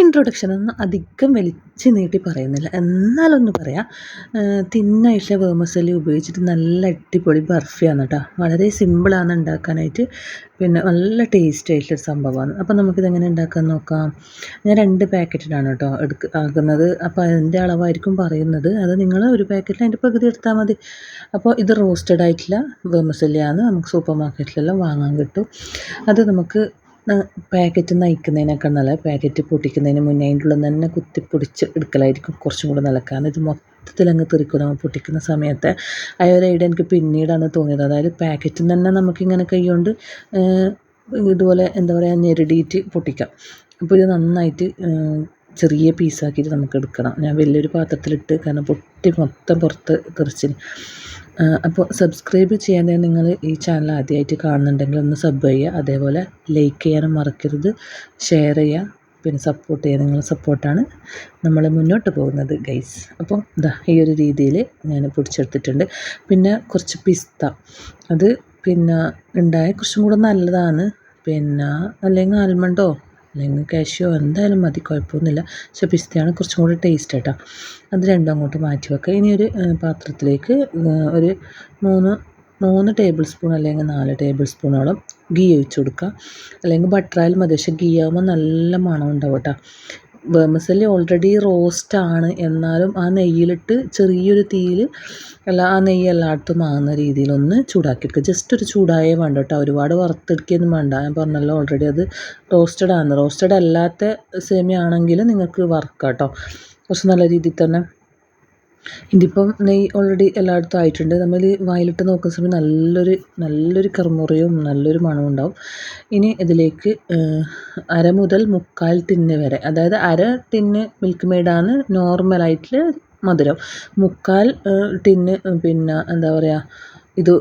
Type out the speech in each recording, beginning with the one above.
ഇൻട്രൊഡക്ഷനൊന്നും അധികം വലിച്ചു നീട്ടി പറയുന്നില്ല. എന്നാലൊന്ന് പറയാം തിന്നായിട്ടുള്ള വേമസലി ഉപയോഗിച്ചിട്ട് നല്ല അടിപൊളി ബർഫിയാണ് കേട്ടോ വളരെ സിമ്പിളാണ് ഉണ്ടാക്കാനായിട്ട്. പിന്നെ നല്ല ടേസ്റ്റ് ആയിട്ടുള്ളൊരു സംഭവമാണ്. അപ്പോൾ നമുക്കിതെങ്ങനെ ഉണ്ടാക്കാൻ നോക്കാം? ഞാൻ രണ്ട് പാക്കറ്റിലാണ് കേട്ടോ എടുക്ക ആക്കുന്നത്. അപ്പോൾ അതിന്റെ അളവായിരിക്കും പറയുന്നത്. അത് നിങ്ങൾ ഒരു പാക്കറ്റിൽ അതിന്റെ പകുതി എടുത്താൽ മതി. അപ്പോൾ ഇത് റോസ്റ്റഡ് ആയിട്ടുള്ള വേമസലിയാണ്. നമുക്ക് സൂപ്പർ മാർക്കറ്റിലെല്ലാം വാങ്ങാൻ കിട്ടും. അത് നമുക്ക് പാക്കറ്റ് നയിക്കുന്നതിനേക്കാൾ നല്ല പാക്കറ്റ് പൊട്ടിക്കുന്നതിന് മുന്നേ അതിന്റെ ഉള്ളിൽ തന്നെ കുത്തി പൊടിച്ച് എടുക്കലായിരിക്കും കുറച്ചും കൂടെ നല്ല കാരണം ഇത് മൊത്തത്തിൽ അങ്ങ് തെറിക്കും. നമ്മൾ പൊട്ടിക്കുന്ന സമയത്ത് ആ ഒരു ഐഡിയ എനിക്ക് പിന്നീടാണ് തോന്നിയത്. അതായത് പാക്കറ്റിൽ തന്നെ നമുക്കിങ്ങനെ കൈകൊണ്ട് ഇതുപോലെ എന്താ പറയുക ഞെരടിയിട്ട് പൊട്ടിക്കാം. അപ്പോൾ ഇത് നന്നായിട്ട് ചെറിയ പീസാക്കിയിട്ട് നമുക്ക് എടുക്കണം. ഞാൻ വലിയൊരു പാത്രത്തിലിട്ട് കാരണം പൊട്ടി മൊത്തം പുറത്ത് തെറിച്ചിന്. അപ്പോൾ സബ്സ്ക്രൈബ് ചെയ്യാതെ നിങ്ങൾ ഈ ചാനൽ ആദ്യമായിട്ട് കാണുന്നുണ്ടെങ്കിൽ ഒന്ന് സബ് ചെയ്യുക. അതേപോലെ ലൈക്ക് ചെയ്യാനും മറക്കരുത്. ഷെയർ ചെയ്യുക. പിന്നെ സപ്പോർട്ട് ചെയ്യുക. നിങ്ങളുടെ സപ്പോർട്ടാണ് നമ്മൾ മുന്നോട്ട് പോകുന്നത് ഗൈസ് അപ്പോൾ ഇതാ ഈ ഒരു രീതിയിൽ ഞാൻ പൊടിച്ചെടുത്തിട്ടുണ്ട്. പിന്നെ കുറച്ച് പിസ്ത. അത് പിന്നെ ഉണ്ടായ കുറച്ചും കൂടെ നല്ലതാണ്. പിന്നെ അല്ലെങ്കിൽ ആൽമണ്ടോ അല്ലെങ്കിൽ കാഷ്യോ എന്തായാലും മതി കുഴപ്പമൊന്നുമില്ല. പക്ഷേ പിസ്തയാണ് കുറച്ചും കൂടി ടേസ്റ്റ് കേട്ടോ അത് രണ്ടും അങ്ങോട്ട് മാറ്റി വെക്കുക ഇനി ഒരു പാത്രത്തിലേക്ക് ഒരു മൂന്ന് മൂന്ന് ടേബിൾ സ്പൂൺ അല്ലെങ്കിൽ നാല് ടേബിൾ സ്പൂണോളം ഗീ ഒഴിച്ച് കൊടുക്കുക അല്ലെങ്കിൽ ബട്ടറായാലും മതി. പക്ഷേ ഗീ ആകുമ്പോൾ നല്ല മണം ഉണ്ടാവും കേട്ടോ വേമസല്ലി ഓൾറെഡി റോസ്റ്റ് ആണ്. എന്നാലും ആ നെയ്യിലിട്ട് ചെറിയൊരു തീയിൽ അല്ല ആ നെയ്യ് എല്ലായിടത്തും ആകുന്ന രീതിയിലൊന്ന് ചൂടാക്കിയെടുക്കുക ജസ്റ്റ് ഒരു ചൂടായേ വേണ്ട കേട്ടോ. ഒരുപാട് വറുത്തെടുക്കുകയൊന്നും വേണ്ട. ഞാൻ പറഞ്ഞല്ലോ ഓൾറെഡി അത് റോസ്റ്റഡ് ആണ്. റോസ്റ്റഡ് അല്ലാത്ത സേമിയ ആണെങ്കിൽ നിങ്ങൾക്ക് വറുക്കാം കേട്ടോ. കുറച്ച് നല്ല രീതിയിൽ തന്നെ ഇതിപ്പം നെയ്യ് ഓൾറെഡി എല്ലായിടത്തും ആയിട്ടുണ്ട്. നമ്മൾ വായിലിട്ട് നോക്കുന്ന സമയം നല്ലൊരു നല്ലൊരു കറുമുറയും നല്ലൊരു മണവും ഉണ്ടാവും. ഇനി ഇതിലേക്ക് അര മുതൽ മുക്കാൽ ടിന്ന് വരെ അതായത് അര ടിന്ന് മിൽക്ക് മെയ്ഡാണ് നോർമലായിട്ടുള്ള മധുരം. മുക്കാൽ ടിന്ന് പിന്നെ എന്താ പറയുക ഇത്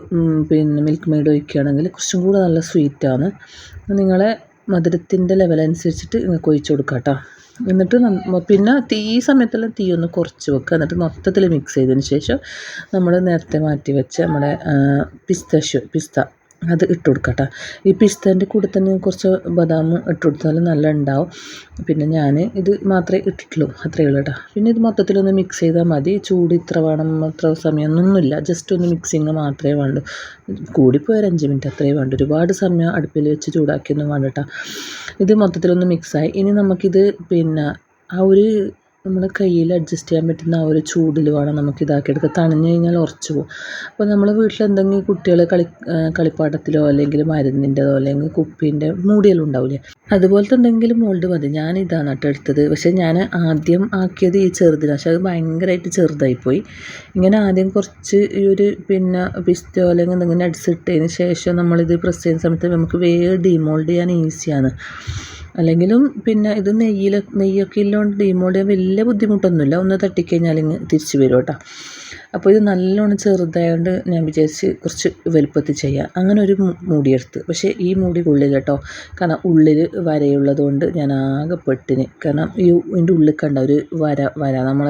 പിന്നെ മിൽക്ക് മെയ്ഡ് ഒഴിക്കുകയാണെങ്കിൽ കുറച്ചും കൂടെ നല്ല സ്വീറ്റാണ് നിങ്ങളെ മധുരത്തിന്റെ ലെവൽ അനുസരിച്ചിട്ട് നിങ്ങൾക്ക് ഒഴിച്ച് കൊടുക്കാം കേട്ടോ എന്നിട്ട് പിന്നെ തീ ഈ സമയത്തെല്ലാം തീ ഒന്ന് കുറച്ച് വെക്കുക. എന്നിട്ട് മൊത്തത്തിൽ മിക്സ് ചെയ്തതിന് ശേഷം നമ്മൾ നേരത്തെ മാറ്റി വെച്ച നമ്മുടെ പിസ്തഷ്യോ പിസ്ത. അത് ഇട്ട് കൊടുക്കട്ടെ. ഈ പിസ്തേന്റെ കൂടെ തന്നെ കുറച്ച് ബദാം ഇട്ട് കൊടുത്താൽ നല്ല ഉണ്ടാവും. പിന്നെ ഞാൻ ഇത് മാത്രമേ ഇട്ടിട്ടുള്ളൂ അത്രയേ ഉള്ളൂ കേട്ടോ. പിന്നെ ഇത് മൊത്തത്തിലൊന്ന് മിക്സ് ചെയ്താൽ മതി. ചൂട് ഇത്ര വേണം അത്ര സമയമൊന്നുമില്ല. ജസ്റ്റ് ഒന്ന് മിക്സിങ് മാത്രമേ വേണ്ടൂ കൂടിപ്പോയി ഒരു അഞ്ച് മിനിറ്റ് അത്രയേ വേണ്ടൂ ഒരുപാട് സമയം അടുപ്പിൽ വെച്ച് ചൂടാക്കിയൊന്നും വേണ്ട ഇത് മൊത്തത്തിലൊന്ന് മിക്സായി ഇനി നമുക്കിത് പിന്നെ ആ ഒരു നമ്മുടെ കയ്യിൽ അഡ്ജസ്റ്റ് ചെയ്യാൻ പറ്റുന്ന ആ ഒരു ചൂടിൽ വേണം നമുക്ക് ഇതാക്കിയെടുക്കുക തണിഞ്ഞു കഴിഞ്ഞാൽ ഉറച്ചു പോകും അപ്പോൾ നമ്മൾ വീട്ടിൽ എന്തെങ്കിലും കുട്ടികൾ കളി കളിപ്പാട്ടത്തിലോ അല്ലെങ്കിൽ മരുന്നിന്റെതോ അല്ലെങ്കിൽ കുപ്പീന്റെ മൂടിയെല്ലാം ഉണ്ടാവില്ലേ? അതുപോലത്തെ എന്തെങ്കിലും മോൾഡ് മതി. ഞാൻ ഇതാണ് കേട്ടോ എടുത്തത്. പക്ഷേ ഞാൻ ആദ്യം ആക്കിയത് ഈ ചെറുതിന്. പക്ഷേ അത് ഭയങ്കരമായിട്ട് ചെറുതായിപ്പോയി. ഇങ്ങനെ ആദ്യം കുറച്ച് ഈ ഒരു പിന്നെ പിസ്റ്റോ അല്ലെങ്കിൽ എന്തെങ്കിലും അടിച്ചിട്ടതിന് ശേഷം നമ്മളിത് പ്രസ് ചെയ്യുന്ന സമയത്ത് നമുക്ക് വേറെ ഡിമോൾഡ് ചെയ്യാൻ ഈസിയാണ് അല്ലെങ്കിലും പിന്നെ ഇത് നെയ്യിൽ നെയ്യൊക്കെ ഇല്ലോണ്ട് ഡിമോൾഡ് വലിയ ബുദ്ധിമുട്ടൊന്നുമില്ല. ഒന്ന് തട്ടിക്കഴിഞ്ഞാൽ ഇങ്ങ് തിരിച്ച് വരും കേട്ടോ. അപ്പോൾ ഇത് നല്ലോണം ചെറുതായതുകൊണ്ട് ഞാൻ വിചാരിച്ച് കുറച്ച് വലുപ്പത്തിൽ ചെയ്യാം. അങ്ങനെ ഒരു മൂടിയെടുത്ത്. പക്ഷേ ഈ മൂടി കൊള്ളില്ല കേട്ടോ കാരണം ഉള്ളിൽ വരയുള്ളത് കൊണ്ട് ഞാൻ ആകെ പെട്ടിന്. കാരണം ഈ ഇതിന്റെ ഉള്ളിൽ കണ്ട ഒരു വര വര. നമ്മൾ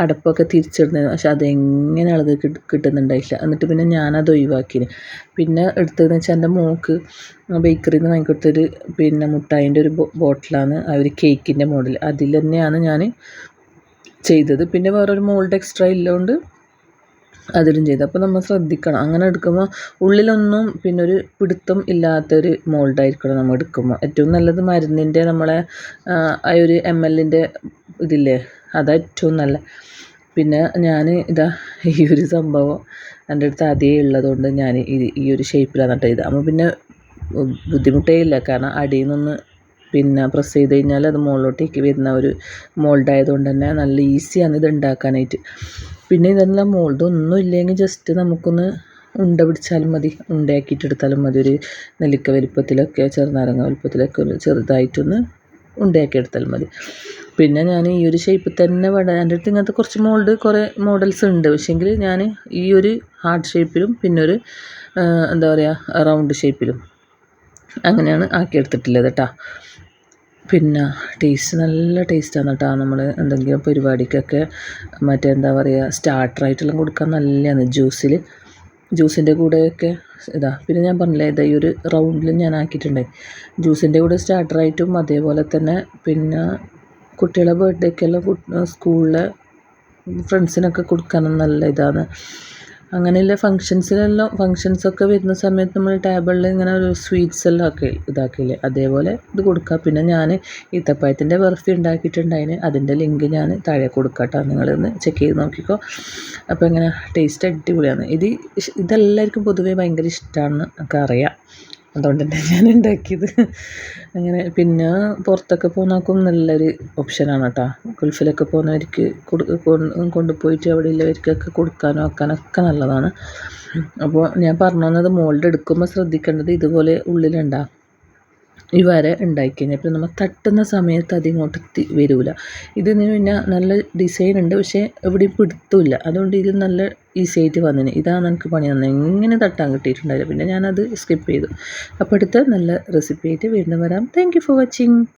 അടപ്പൊക്കെ തിരിച്ചിടുന്നത് പക്ഷെ അതെങ്ങനെ അളത് കിട്ടുന്നുണ്ടായില്ല എന്നിട്ട് പിന്നെ ഞാനത് ഒഴിവാക്കിന്. പിന്നെ എടുത്തതെന്ന് വെച്ചാൽ എന്റെ മോൾക്ക് ബേക്കറിയിൽ നിന്ന് വാങ്ങിക്കൊടുത്തൊരു പിന്നെ മുട്ടായിന്റെ ഒരു ബോട്ടിലാണ് ആ ഒരു കേക്കിന്റെ മോഡൽ അതിൽ തന്നെയാണ് ഞാൻ ചെയ്തത്. പിന്നെ വേറൊരു മോൾഡ് എക്സ്ട്രാ ഇല്ലതുകൊണ്ട് അതിലും ചെയ്തു. അപ്പോൾ നമ്മൾ ശ്രദ്ധിക്കണം. അങ്ങനെ എടുക്കുമ്പോൾ ഉള്ളിലൊന്നും പിന്നെ ഒരു പിടുത്തം ഇല്ലാത്തൊരു മോൾഡായിരിക്കണം നമ്മൾ എടുക്കുമ്പോൾ ഏറ്റവും നല്ലത് മരുന്നിന്റെ നമ്മളെ ആ ഒരു എം എല്ലിന്റെ ഇതില്ലേ? അതാണ് ഏറ്റവും നല്ല. പിന്നെ ഞാൻ ഇതാ ഈ ഒരു സംഭവം എന്റെ അടുത്ത് അതേ ഉള്ളതുകൊണ്ട് ഞാൻ ഈ ഒരു ഷേപ്പിലാണ് കേട്ടോ അപ്പോൾ പിന്നെ ബുദ്ധിമുട്ടേ ഇല്ല. കാരണം അടിയിൽ നിന്ന് പിന്നെ പ്രസ് ചെയ്ത് കഴിഞ്ഞാൽ അത് മുകളിലോട്ടേക്ക് വരുന്ന ഒരു മോൾഡ് ആയതുകൊണ്ട് തന്നെ നല്ല ഈസിയാണ് ഇത് ഉണ്ടാക്കാനായിട്ട്. പിന്നെ ഇതെല്ലാം ഒന്നും ഇല്ലെങ്കിൽ ജസ്റ്റ് നമുക്കൊന്ന് ഉണ്ട പിടിച്ചാലും മതി ഉണ്ടയാക്കിയിട്ടെടുത്താലും മതി. ഒരു നെല്ലിക്ക വലിപ്പത്തിലൊക്കെ ചെറുനാരങ്ങ വലിപ്പത്തിലൊക്കെ ഒരു ചെറുതായിട്ടൊന്ന് ഉണ്ടയാക്കിയെടുത്താലും മതി. പിന്നെ ഞാൻ ഈ ഒരു ഷേപ്പ് തന്നെ വട എന്റെ അടുത്ത് ഇങ്ങനത്തെ കുറച്ച് മോൾഡ് കുറേ മോഡൽസ് ഉണ്ട്. പക്ഷേങ്കിൽ ഞാൻ ഈ ഒരു ഹാർട്ട് ഷേപ്പിലും പിന്നെ ഒരു എന്താ പറയുക റൗണ്ട് ഷേപ്പിലും അങ്ങനെയാണ് ആക്കിയെടുത്തിട്ടുള്ളത് കേട്ടോ പിന്നെ ടേസ്റ്റ് നല്ല ടേസ്റ്റാണ് കേട്ടോ നമ്മൾ എന്തെങ്കിലും പരിപാടിക്കൊക്കെ മറ്റേ എന്താ പറയുക സ്റ്റാർട്ടറായിട്ടെല്ലാം കൊടുക്കാൻ നല്ലതാണ് ജ്യൂസിൽ ജ്യൂസിന്റെ കൂടെയൊക്കെ ഇതാ പിന്നെ ഞാൻ പറഞ്ഞില്ലേ ഇതാ ഈ ഒരു റൗണ്ടിൽ ഞാൻ ആക്കിയിട്ടുണ്ട്. ജ്യൂസിന്റെ കൂടെ സ്റ്റാർട്ടറായിട്ടും അതേപോലെ തന്നെ പിന്നെ കുട്ടികളെ ബർത്ത്ഡേക്കെല്ലാം സ്കൂളിലെ ഫ്രണ്ട്സിനൊക്കെ കൊടുക്കാനും നല്ല ഇതാണ്. അങ്ങനെയുള്ള ഫങ്ഷൻസിലെല്ലാം ഫങ്ഷൻസൊക്കെ വരുന്ന സമയത്ത് നമ്മൾ ടേബിളിൽ ഇങ്ങനെ ഒരു സ്വീറ്റ്സ് എല്ലാം ഒക്കെ ഇതാക്കില്ലേ? അതേപോലെ ഇത് കൊടുക്കുക പിന്നെ ഞാൻ ഈത്തപ്പഴത്തിന്റെ ബർഫി ഉണ്ടാക്കിയിട്ടുണ്ടായിന് അതിന്റെ ലിങ്ക് ഞാൻ താഴെ കൊടുക്കട്ടോ. നിങ്ങളൊന്ന് ചെക്ക് ചെയ്ത് നോക്കിക്കോ. അപ്പോൾ ഇങ്ങനെ ടേസ്റ്റ് അടിപൊളിയാണ്. ഇത് ഇതെല്ലാവർക്കും പൊതുവേ ഭയങ്കര ഇഷ്ടമാണെന്ന് ഒക്കെ അറിയാം അതുകൊണ്ട് തന്നെ ഞാൻ ഉണ്ടാക്കിയത്. അങ്ങനെ പിന്നെ പുറത്തൊക്കെ പോകുന്നവർക്കും നല്ലൊരു ഓപ്ഷനാണ് കേട്ടോ. ഗൾഫിലൊക്കെ പോകുന്നവർക്ക് കൊണ്ടുപോയിട്ട് അവിടെ ഉള്ളവർക്കൊക്കെ കൊടുക്കാനും ആക്കാനൊക്കെ നല്ലതാണ്. അപ്പോൾ ഞാൻ പറഞ്ഞു വന്നത് മോൾഡ് എടുക്കുമ്പോൾ ശ്രദ്ധിക്കേണ്ടത് ഇതുപോലെ ഉള്ളിലുണ്ടാ ഈ വര ഉണ്ടായിക്കഴിഞ്ഞാൽ പിന്നെ നമ്മൾ തട്ടുന്ന സമയത്ത് അതിങ്ങോട്ട് വരില്ല ഇതിന് പിന്നെ നല്ല ഡിസൈൻ ഉണ്ട് പക്ഷേ എവിടെയും പിടുത്തമില്ല. അതുകൊണ്ട് ഇത് നല്ല ഈസി ആയിട്ട് വന്നിന്. ഇതാണ് എനിക്ക് പണി തന്നെ എങ്ങനെ തട്ടാൻ കിട്ടിയിട്ടുണ്ടായില്ല പിന്നെ ഞാനത് സ്കിപ്പ് ചെയ്തു. അപ്പോൾ അടുത്ത നല്ല റെസിപ്പി ആയിട്ട് വീണ്ടും വരാം. Thank you for watching